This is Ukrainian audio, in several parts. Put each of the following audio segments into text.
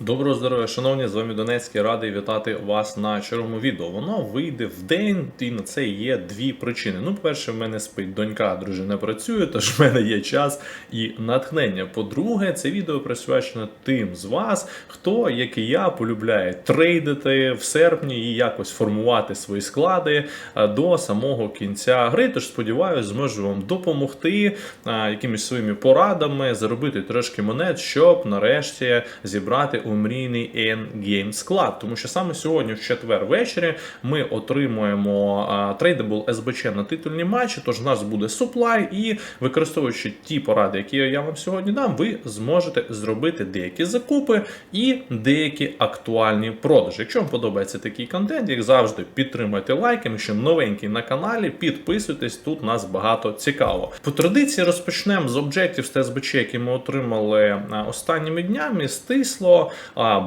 Доброго здоров'я, шановні, з вами Донецький, радий вітати вас на черговому відео. Воно вийде в день, і на це є дві причини. Ну, по-перше, в мене спить донька, дружина працює, тож в мене є час і натхнення. По-друге, це відео присвячено тим з вас, хто, як і я, полюбляє трейдити в серпні і якось формувати свої склади до самого кінця гри. Тож сподіваюся, зможу вам допомогти якимись своїми порадами, заробити трошки монет, щоб нарешті зібрати умрійний endgame склад. Тому що саме сьогодні, в четвер ввечері, ми отримуємо трейдабл СБЧ на титульні матчі. Тож у нас буде суплай, і використовуючи ті поради, які я вам сьогодні дам, ви зможете зробити деякі закупи і деякі актуальні продажі. Якщо вам подобається такий контент, як завжди, підтримайте лайками, що новенький на каналі, підписуйтесь, тут нас багато цікаво. По традиції розпочнемо з об'єктів з СБЧ, які ми отримали останніми днями. Стисло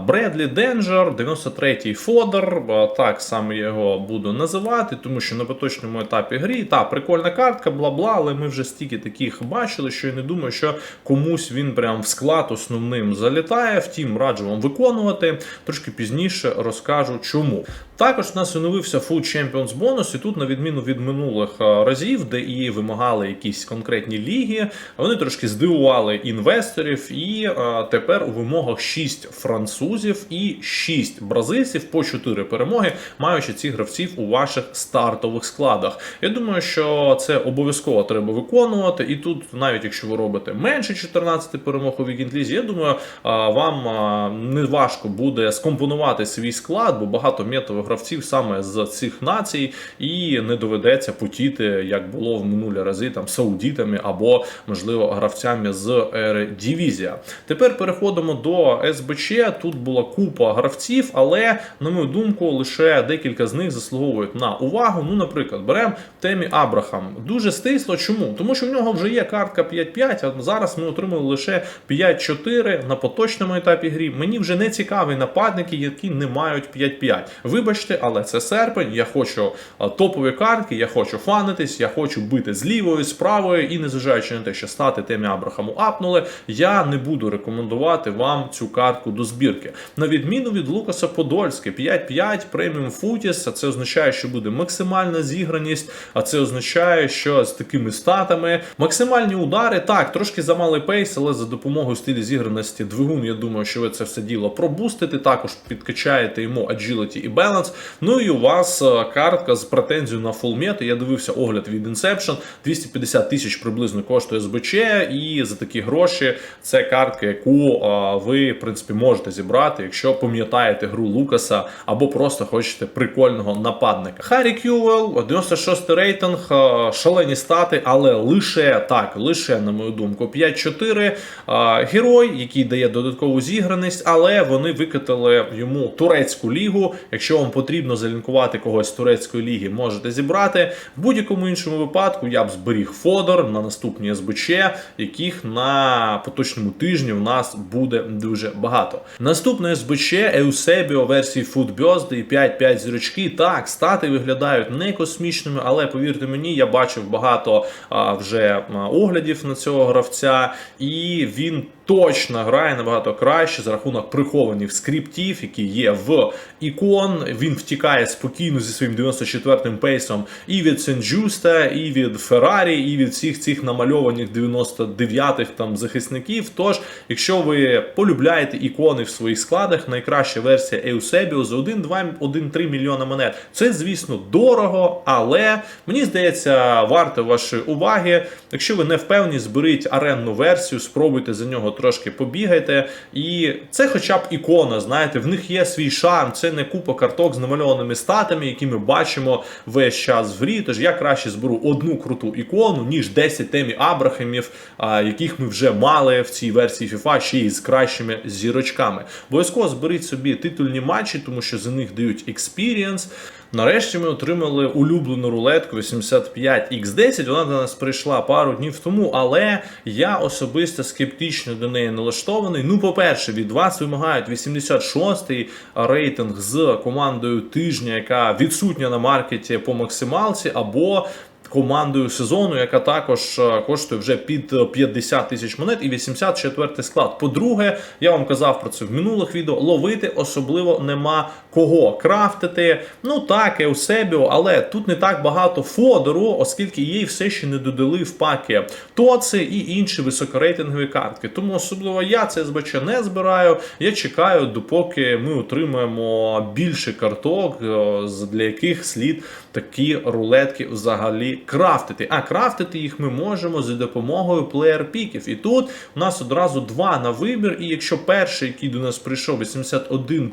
Бредлі Денджер, 93-й Фодер, Так саме його буду називати, тому що на поточному етапі грі та прикольна картка, бла бла, але ми вже стільки таких бачили, що я не думаю, що комусь він прям в склад основним залітає. Втім, раджу вам виконувати. Трошки пізніше розкажу чому. Також у нас оновився Food Champions бонус, і тут, на відміну від минулих разів, де і вимагали якісь конкретні ліги, вони трошки здивували інвесторів, і тепер у вимогах 6 французів і 6 бразильців по 4 перемоги, маючи цих гравців у ваших стартових складах. Я думаю, що це обов'язково треба виконувати. І тут, навіть якщо ви робите менше 14 перемог у вікінг-лізі, я думаю, вам не важко буде скомпонувати свій склад, бо багато метових гравців саме з цих націй, і не доведеться потіти, як було в минулі рази там саудітами або можливо гравцями з Дивізія. Тепер переходимо до СБЧ. Тут була купа гравців, але на мою думку, лише декілька з них заслуговують на увагу. Ну, наприклад, беремо темі Абрахам. Дуже стисло. Чому? Тому що в нього вже є картка 5-5, а зараз ми отримали лише 5-4 на поточному етапі грі. Мені вже не цікаві нападники, які не мають 5-5. Вибачте, але це серпень. Я хочу топові картки, я хочу фанитись, я хочу бити з лівою, з правою, і незважаючи на те, що стати темі Абрахаму апнули, я не буду рекомендувати вам цю картку до збірки. На відміну від Лукаса Подольське, 5-5 преміум футіс, це означає, що буде максимальна зіграність, а це означає, що з такими статами максимальні удари, так, трошки замалий пейс, але за допомогою стилю зіграності двигун, я думаю, що ви це все діло пробустите. Також підкачаєте йому agility і balance. Ну і у вас е, картка з претензією на фулмет. Я дивився огляд від Inception. 250 тисяч приблизно коштує СБЧ, і за такі гроші це картка, яку е, ви, в принципі, можете зібрати, якщо пам'ятаєте гру Лукаса або просто хочете прикольного нападника. Харі Кювел, 96 рейтинг, е, шалені стати, але лише так, лише на мою думку, 5-4. е, Герой, який дає додаткову зіграність, але вони викатали йому турецьку лігу. Якщо вам потрібно залінкувати когось з турецької ліги, можете зібрати. В будь-якому іншому випадку я б зберіг Фодор на наступні СБЧ, яких на поточному тижні в нас буде дуже багато. Наступне СБЧ Еусебіо версії Food Birthday 5-5 зірочки. Так, стати виглядають не космічними, але повірте мені, я бачив багато а, вже оглядів на цього гравця, і він точно грає набагато краще за рахунок прихованих скриптів, які є в ікон. Він втікає спокійно зі своїм 94-м пейсом і від Сен-Джуста, і від Феррарі, і від всіх цих намальованих 99-х там захисників. Тож, якщо ви полюбляєте ікони в своїх складах, найкраща версія Eusebio за 1-2-1-3 мільйона монет. Це, звісно, дорого, але мені здається, варто вашої уваги. Якщо ви не впевнені, зберіть аренну версію, спробуйте за нього трошки побігайте. І це хоча б ікона, знаєте, в них є свій шарм, це не купа карток з намальованими статами, які ми бачимо весь час в грі. Тож я краще зберу одну круту ікону, ніж 10 темі Абрахамів, яких ми вже мали в цій версії FIFA ще й з кращими зірочками. Обов'язково зберіть собі титульні матчі, тому що за них дають експірієнс. Нарешті ми отримали улюблену рулетку 85X10. Вона до нас прийшла пару днів тому, але я особисто скептично до неї налаштований. Ну, по-перше, від вас вимагають 86-й рейтинг з командою тижня, яка відсутня на маркеті по максималці, або командою сезону, яка також е, коштує вже під е, 50 тисяч монет і 84 склад. По-друге, я вам казав про це в минулих відео. Ловити особливо нема кого крафтити. Ну так, Еусебіо, але тут не так багато фодору, оскільки їй все ще не додали в паки Тоци і інші високорейтингові картки. Тому особливо я це СБЧ не збираю. Я чекаю, допоки ми отримаємо більше карток, е, для яких слід такі рулетки взагалі крафтити. А крафтити їх ми можемо за допомогою плеєр-піків. І тут у нас одразу два на вибір. І якщо перший, який до нас прийшов, 81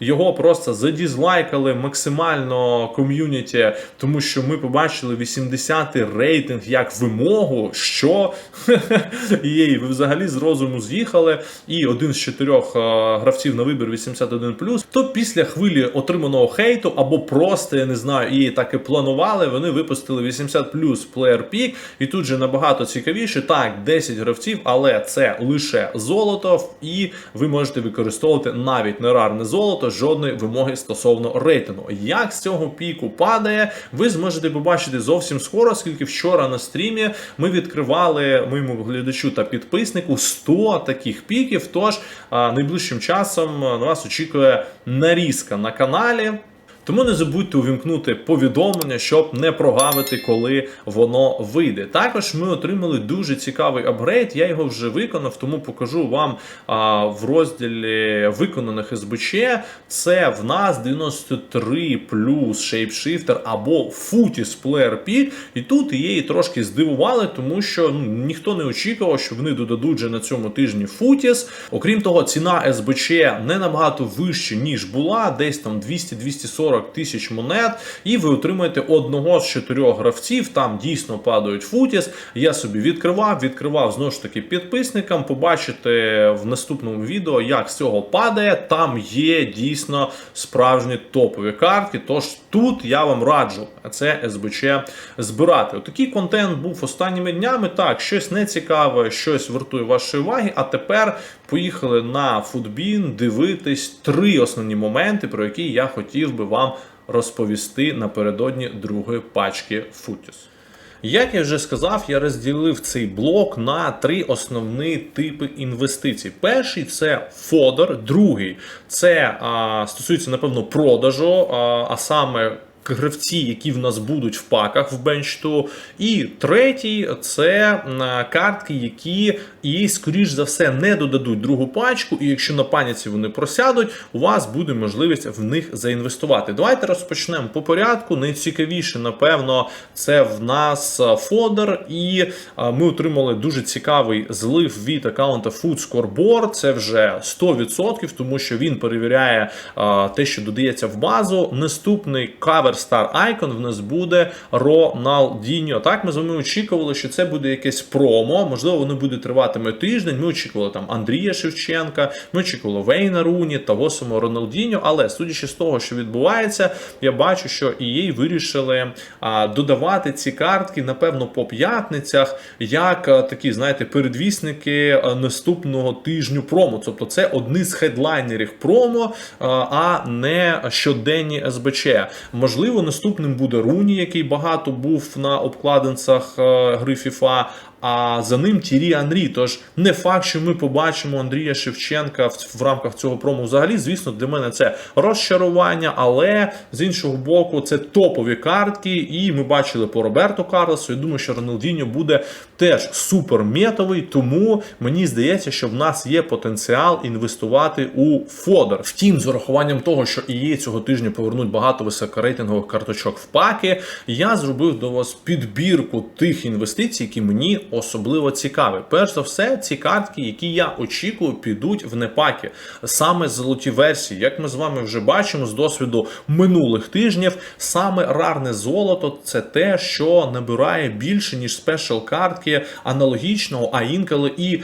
його просто задізлайкали максимально ком'юніті, тому що ми побачили 80 рейтинг як вимогу, що Єй, ви взагалі з розуму з'їхали, і один з чотирьох е, гравців на вибір 81 то після хвилі отриманого хейту, або просто я не знаю, і так і планували, вони випустили 80 плеєр пік, і тут же набагато цікавіше. Так, 10 гравців, але це лише золото, і ви можете використовувати навіть не рарне золото, жодної вимоги стосовно рейтингу. Як з цього піку падає, ви зможете побачити зовсім скоро, оскільки вчора на стрімі ми відкривали моєму глядачу та підписнику 100 таких піків. Тож найближчим часом на вас очікує нарізка на каналі. Тому не забудьте увімкнути повідомлення, щоб не прогавити, коли воно вийде. Також ми отримали дуже цікавий апгрейд. Я його вже виконав, тому покажу вам а, в розділі виконаних СБЧ. Це в нас 93 плюс Shapeshifter або Footis Player Pick. І тут її трошки здивували, тому що ну, ніхто не очікував, що вони додадуть же на цьому тижні Footis. Окрім того, ціна СБЧ не набагато вища, ніж була, десь там 200-240 тисяч монет, і ви отримаєте одного з чотирьох гравців. Там дійсно падають футіс. Я собі відкривав, відкривав знову ж таки підписникам. Побачите в наступному відео, як з цього падає. Там є дійсно справжні топові картки. Тож тут я вам раджу це СБЧ збирати. Отакий контент був останніми днями. Так, щось нецікаве, щось вартує вашої уваги. А тепер поїхали на футбін дивитись три основні моменти, про які я хотів би вам розповісти напередодні другої пачки Футіс. Як я вже сказав, я розділив цей блок на три основні типи інвестицій. Перший це фодор, другий це а, стосується, напевно, продажу, а, а саме гравці, які в нас будуть в паках в бенчту. І третій це картки, які і, скоріш за все, не додадуть другу пачку. І якщо на паніці вони просядуть, у вас буде можливість в них заінвестувати. Давайте розпочнемо по порядку. Найцікавіше, напевно, це в нас фодер, і ми отримали дуже цікавий злив від аккаунта Food Scoreboard. Це вже 100%, тому що він перевіряє те, що додається в базу. Наступний кавер Star Icon в нас буде Роналдіньо. Так, ми з вами очікували, що це буде якесь промо. Можливо, воно буде триватиме тиждень. Ми очікували там Андрія Шевченка, ми очікували Вейна Руні, того самого Роналдіньо. Але судячи з того, що відбувається, я бачу, що EA вирішили а, додавати ці картки, напевно, по п'ятницях, як а, такі, знаєте, передвісники наступного тижню промо. Тобто це одні з хедлайнерів промо, а, а не щоденні СБЧ. Можливо, наступним буде Руні, який багато був на обкладинцях е, гри FIFA. А за ним Тірі Анрі. Тож не факт, що ми побачимо Андрія Шевченка в, рамках цього промо. Взагалі, звісно, для мене це розчарування, але з іншого боку, це топові картки. І ми бачили по Роберту Карлосу. Я думаю, що Роналдіньо буде теж супер метовий. Тому мені здається, що в нас є потенціал інвестувати у Фодор. Втім, з урахуванням того, що і цього тижня повернуть багато високорейтингових карточок в паки, я зробив до вас підбірку тих інвестицій, які мені особливо цікаві. Перш за все, ці картки, які я очікую, підуть в непаки. Саме золоті версії, як ми з вами вже бачимо з досвіду минулих тижнів, саме рарне золото це те, що набирає більше, ніж спешл картки аналогічного, а інколи і е,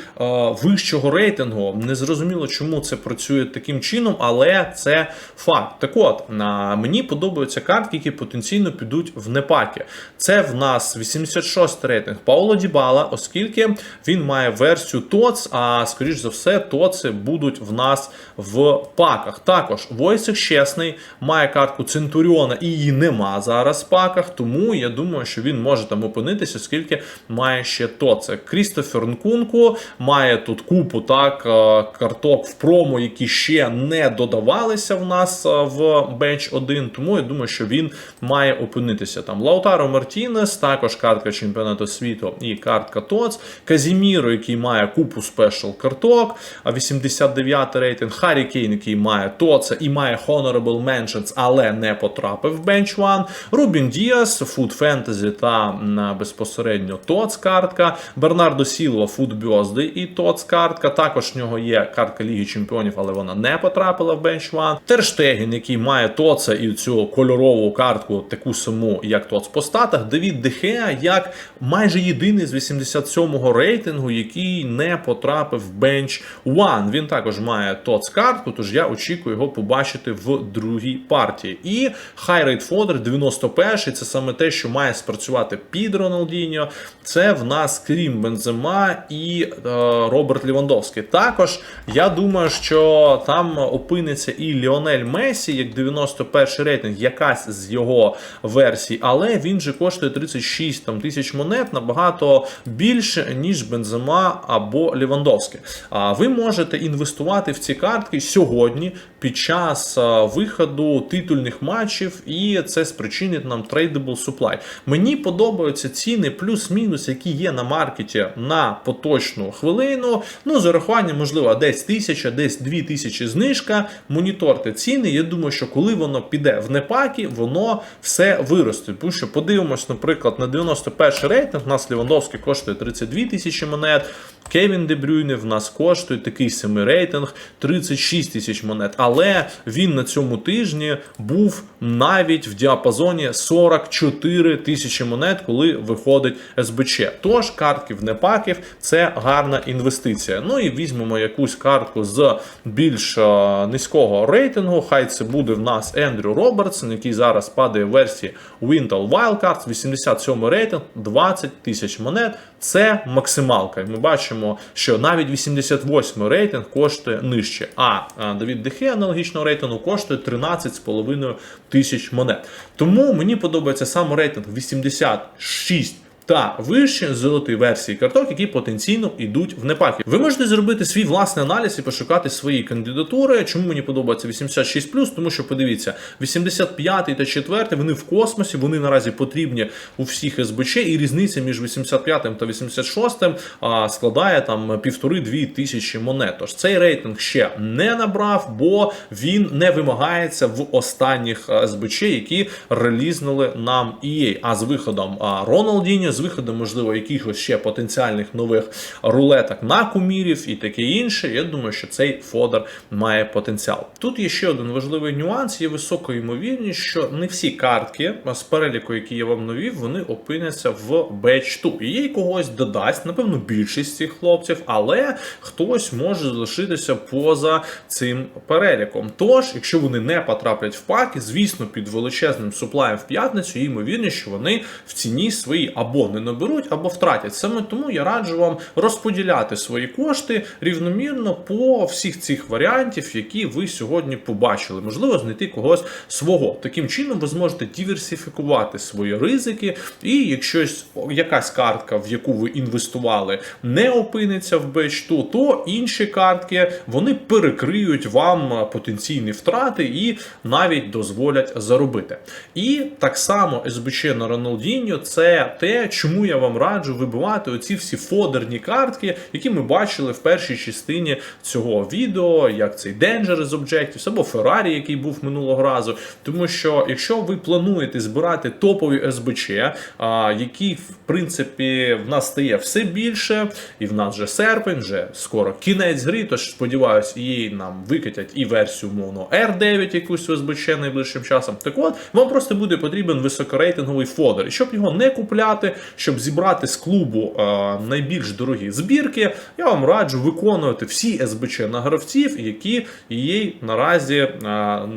вищого рейтингу. Незрозуміло, чому це працює таким чином, але це факт. Так от, на мені подобаються картки, які потенційно підуть в непаки. Це в нас 86 рейтинг Пауло Дібала. Оскільки він має версію ТОЦ, а скоріш за все, ТОЦи будуть в нас в паках. Також Войсик чесний має картку Центуріона і її нема зараз в паках, тому я думаю, що він може там опинитися, оскільки має ще ТОЦи. Крістофер Нкунку має тут купу так е, карток в промо, які ще не додавалися в нас е, в бенч 1, тому я думаю, що він має опинитися там. Лаутаро Мартінес, також картка чемпіонату світу і картка ТОЦ. Казіміро, який має купу спешл карток, а 89 рейтинг. Харі Кейн, який має ТОЦ і має Honorable Mentions, але не потрапив в бенч 1. Рубін Діас, Food Fantasy та безпосередньо ТОЦ картка. Бернардо Сілва, Food Бьозди і ТОЦ картка. Також в нього є картка Ліги Чемпіонів, але вона не потрапила в бенч 1. Терштегін, який має ТОЦа і цю кольорову картку, таку саму, як ТОЦ по статах. Давід Дехеа як майже єдиний з 87-го рейтингу, який не потрапив в бенч 1. Він також має ТОЦ картку, тож я очікую його побачити в другій партії. І Хайрейт Фодер 91 це саме те, що має спрацювати під Роналдіньо. Це в нас крім Бензема і е, Роберт Лівандовський. Також я думаю, що там опиниться і Ліонель Месі, як 91 рейтинг, якась з його версій, але він же коштує 36 там, тисяч монет набагато більше, ніж Бензема або Лівандовський. А ви можете інвестувати в ці картки сьогодні під час виходу титульних матчів, і це спричинить нам tradable supply. Мені подобаються ціни плюс-мінус, які є на маркеті на поточну хвилину. Ну, з урахуванням, можливо, десь тисяча, десь дві тисячі знижка. Моніторте ціни. Я думаю, що коли воно піде в непакі, воно все виросте. Тому що подивимось, наприклад, на 91 рейтинг. У нас Лівандовський коштує 32 тисячі монет. Кевін Дебрюйне в нас коштує такий самий рейтинг 36 тисяч монет. Але він на цьому тижні був навіть в діапазоні 44 тисячі монет, коли виходить СБЧ. Тож картки в непаків це гарна інвестиція. Ну і візьмемо якусь картку з більш е, низького рейтингу. Хай це буде в нас Ендрю Робертсон, який зараз падає в версії Wintel Wildcards, 87 рейтинг, 20 тисяч монет. Це максималка. Ми бачимо, що навіть 88 рейтинг коштує нижче. А Давід Дехе аналогічного рейтингу коштує 13,5 тисяч монет. Тому мені подобається сам рейтинг 86 та вище золотої версії карток, які потенційно йдуть в непаки. Ви можете зробити свій власний аналіз і пошукати свої кандидатури. Чому мені подобається 86+, тому що подивіться, 85 та 4 вони в космосі, вони наразі потрібні у всіх СБЧ, і різниця між 85 та 86 а, складає там півтори-дві тисячі монет. Тож цей рейтинг ще не набрав, бо він не вимагається в останніх СБЧ, які релізнули нам EA. А з виходом а, Роналдіньо, з виходом, можливо, якихось ще потенціальних нових рулеток на кумірів і таке інше. Я думаю, що цей фодер має потенціал. Тут є ще один важливий нюанс: є висока ймовірність, що не всі картки з переліку, які я вам навів, вони опиняться в 2. І їй когось додасть, напевно, більшість цих хлопців, але хтось може залишитися поза цим переліком. Тож, якщо вони не потраплять в паки, звісно, під величезним суплаєм в п'ятницю, є ймовірність, що вони в ціні свої або не наберуть, або втратять. Саме тому я раджу вам розподіляти свої кошти рівномірно по всіх цих варіантів, які ви сьогодні побачили. Можливо, знайти когось свого. Таким чином ви зможете диверсифікувати свої ризики, і якщо якась картка, в яку ви інвестували, не опиниться в бечту, то інші картки вони перекриють вам потенційні втрати і навіть дозволять заробити. І так само СБЧ на Роналдіньо це те, чому я вам раджу вибивати оці всі фодерні картки, які ми бачили в першій частині цього відео, як цей Dangerous Objectives або Ferrari, який був минулого разу. Тому що якщо ви плануєте збирати топові СБЧ, які в принципі в нас стає все більше, і в нас вже серпень, вже скоро кінець гри, тож сподіваюсь, її нам викатять і версію умовно R9, якусь СБЧ найближчим часом. Так от вам просто буде потрібен високорейтинговий фодер. І щоб його не купляти, щоб зібрати з клубу е, найбільш дорогі збірки, я вам раджу виконувати всі СБЧ на гравців, які її наразі е,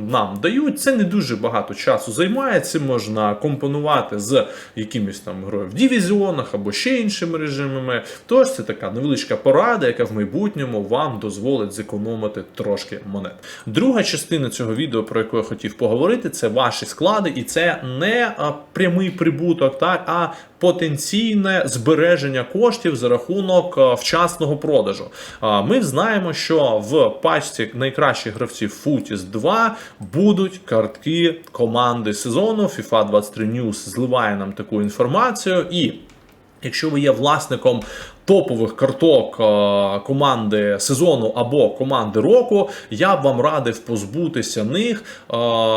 нам дають. Це не дуже багато часу займає. Це можна компонувати з якимись там грою в дивізіонах або ще іншими режимами. Тож це така невеличка порада, яка в майбутньому вам дозволить зекономити трошки монет. Друга частина цього відео, про яку я хотів поговорити, це ваші склади, і це не прямий прибуток, так а потенційне збереження коштів за рахунок вчасного продажу. Ми знаємо, що в пачці найкращих гравців Футіс 2 будуть картки команди сезону. FIFA 23 News зливає нам таку інформацію і. Якщо ви є власником топових карток е, команди сезону або команди року, я б вам радив позбутися них. е,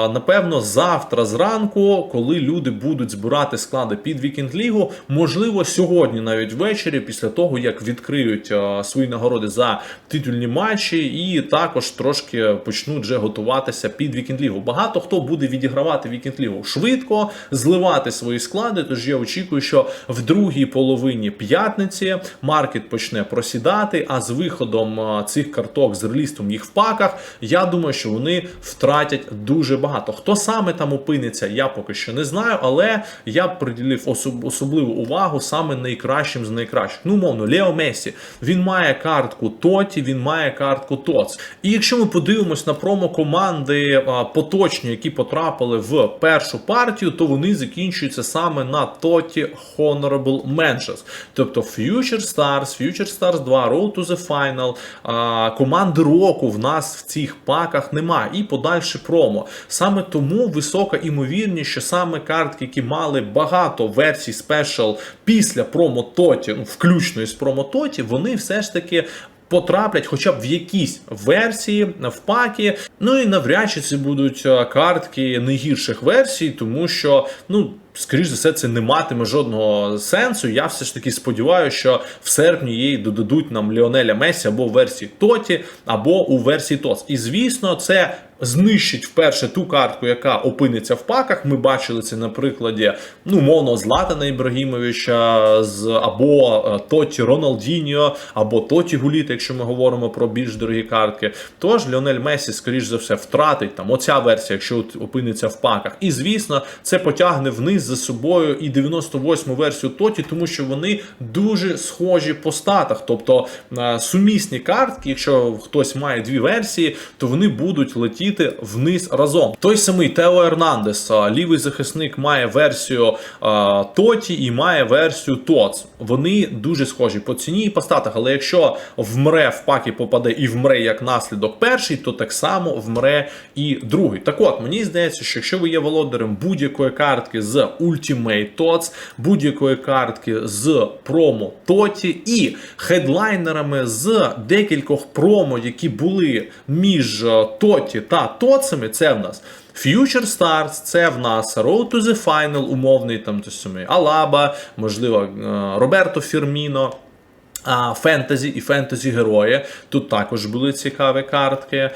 Напевно, завтра зранку, коли люди будуть збирати склади під вікенд лігу, можливо, сьогодні, навіть ввечері, після того як відкриють е, свої нагороди за титульні матчі, і також трошки почнуть вже готуватися під вікенд лігу. Багато хто буде відігравати вікенд лігу швидко, зливати свої склади. Тож я очікую, що в другій половині п'ятниці маркет почне просідати. А з виходом цих карток з релістом їх в паках, я думаю, що вони втратять дуже багато. Хто саме там опиниться, я поки що не знаю, але я приділив особ- особливу увагу саме найкращим з найкращих. Ну, мовно, Лео Месі. Він має картку Тоті, він має картку ТОЦ. І якщо ми подивимось на промо команди поточні, які потрапили в першу партію, то вони закінчуються саме на Тоті Honorable Mentions. Тобто Future Stars, Future Stars 2, Road to the Final, команди року в нас в цих паках немає. І подальше промо. Саме тому висока імовірність, що саме картки, які мали багато версій спешл після промо Тоті, ну, включно із промо Тоті, вони все ж таки. Потраплять хоча б в якісь версії в пакі. Ну і навряд чи це будуть е, картки найгірших версій, тому що ну. Скоріше за все, це не матиме жодного сенсу. Я все ж таки сподіваюся, що в серпні її додадуть нам Ліонеля Месі або в версії Тоті, або у версії ТОЦ. І звісно, це знищить вперше ту картку, яка опиниться в паках. Ми бачили це на прикладі ну, мовно Златана Ібрагімовича з або е, Тоті Роналдіньо, або Тоті Гуліт, якщо ми говоримо про більш дорогі картки. Тож Ліонель Месі, скоріш за все, втратить там оця версія, якщо опиниться в паках. І звісно, це потягне вниз за собою і 98-му версію Тоті, тому що вони дуже схожі по статах. Тобто е, сумісні картки, якщо хтось має дві версії, то вони будуть летіти вниз разом. Той самий Тео Ернандес, лівий захисник, має версію е, Тоті і має версію ТОЦ. Вони дуже схожі по ціні і по статах. Але якщо вмре в паки попаде і вмре як наслідок перший, то так само вмре і другий. Так от мені здається, що якщо ви є володарем будь-якої картки з Ultimate TOTS, будь-якої картки з промо Тоті і хедлайнерами з декількох промо, які були між е, Тоті та Тоцами, це в нас. Future Stars, це в нас Road to the Final, умовний там то самий Алаба, можливо, е, Роберто Фірміно. Фентезі і фентезі герої. Тут також були цікаві картки.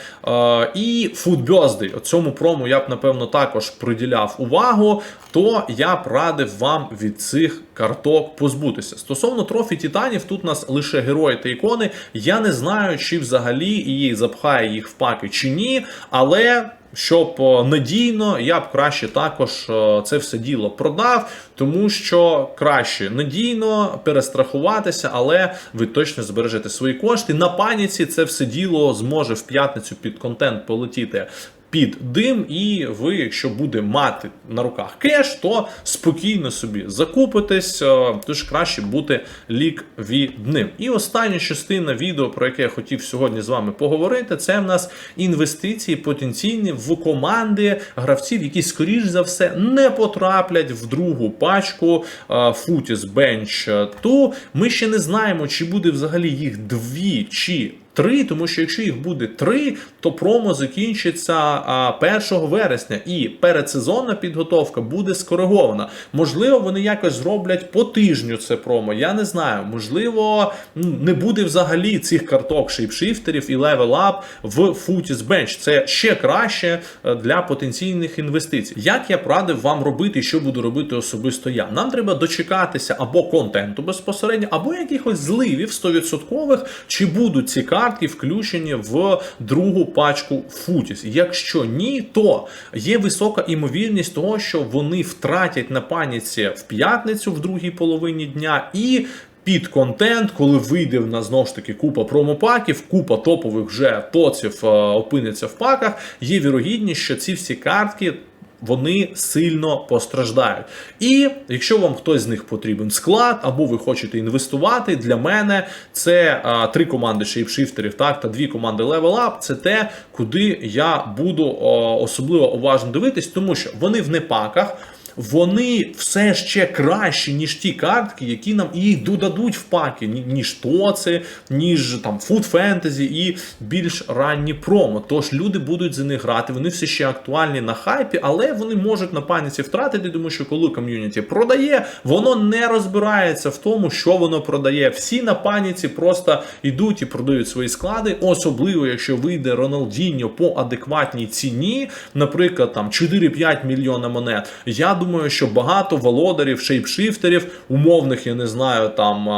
І Birthday. Цьому прому я б, напевно, також приділяв увагу, то я б радив вам від цих карток позбутися. Стосовно трофі Титанів, тут у нас лише герої та ікони. Я не знаю, чи взагалі її запхає їх в паки чи ні, але. Щоб е, надійно, я б краще також е, це все діло продав, тому що краще надійно перестрахуватися, але ви точно збережете свої кошти. На паніці це все діло зможе в п'ятницю під контент полетіти. Під дим, і ви, якщо буде мати на руках кеш, то спокійно собі закупитесь, е, тож краще бути ліквідним. І остання частина відео, про яке я хотів сьогодні з вами поговорити, це в нас інвестиції потенційні в команди гравців, які, скоріш за все, не потраплять в другу пачку е, Footies Bench 2. Ми ще не знаємо, чи буде взагалі їх дві чи Три, тому що якщо їх буде три, то промо закінчиться 1 вересня, і передсезонна підготовка буде скоригована. Можливо, вони якось зроблять по тижню це промо. Я не знаю. Можливо, не буде взагалі цих карток шейпшифтерів і Up в Footies Bench. Це ще краще е, для потенційних інвестицій. Як я радив вам робити, що буду робити особисто я? Нам треба дочекатися або контенту безпосередньо, або якихось зливів 100%, чи будуть ці картки включені в другу пачку Footies. Якщо ні, то є висока імовірність того, що вони втратять на паніці в п'ятницю в другій половині дня і. Під контент, коли вийде в нас знову ж таки купа промопаків, купа топових вже тоців е, опиниться в паках. Є вірогідність, що ці всі картки. Вони сильно постраждають. І якщо вам хтось з них потрібен склад, або ви хочете інвестувати, для мене це а, три команди шейпшифтерів, так, та дві команди Level Up, це те, куди я буду о, особливо уважно дивитись, тому що вони в непаках. Вони все ще кращі, ніж ті картки, які нам і додадуть в паки, ні- ніж тоци, ніж там Food Fantasy і більш ранні промо. Тож люди будуть за них грати. Вони все ще актуальні на хайпі, але вони можуть на паніці втратити, тому що коли ком'юніті продає, воно не розбирається в тому, що воно продає. Всі на паніці просто йдуть і продають свої склади, особливо якщо вийде Роналдіньо по адекватній ціні, наприклад, там 4-5 мільйона монет. Я думаю, що багато володарів, шейпшифтерів, умовних, я не знаю, там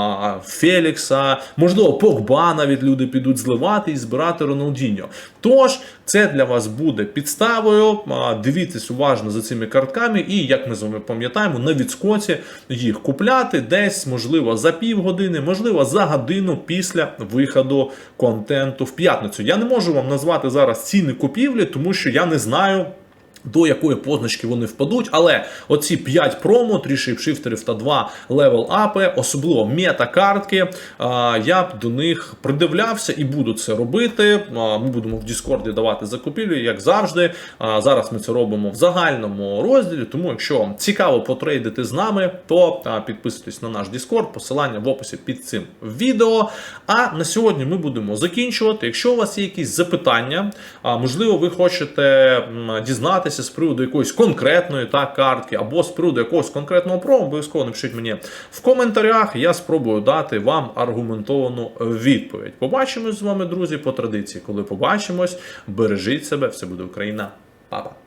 Фелікса, можливо, Погба навіть люди підуть зливати і збирати Роналдіньо. Тож це для вас буде підставою. Дивіться уважно за цими картками, і як ми з вами пам'ятаємо, на відскоці їх купляти десь, можливо, за півгодини, можливо, за годину після виходу контенту в п'ятницю. Я не можу вам назвати зараз ціни купівлі, тому що я не знаю. До якої позначки вони впадуть, але оці 5 промо, 3 шейпшифтерів та 2 левел апи, особливо мета-картки, я б до них придивлявся і буду це робити. Ми будемо в Діскорді давати закупівлі, як завжди. Зараз ми це робимо в загальному розділі. Тому, якщо цікаво потрейдити з нами, то підписуйтесь на наш Діскорд, посилання в описі під цим відео. А на сьогодні ми будемо закінчувати. Якщо у вас є якісь запитання, можливо, ви хочете м, дізнатися з приводу якоїсь конкретної та картки, або з приводу якогось конкретного промо, обов'язково напишіть мені в коментарях. Я спробую дати вам аргументовану відповідь. Побачимось з вами, друзі, по традиції. Коли побачимось, бережіть себе, все буде Україна. Па-па.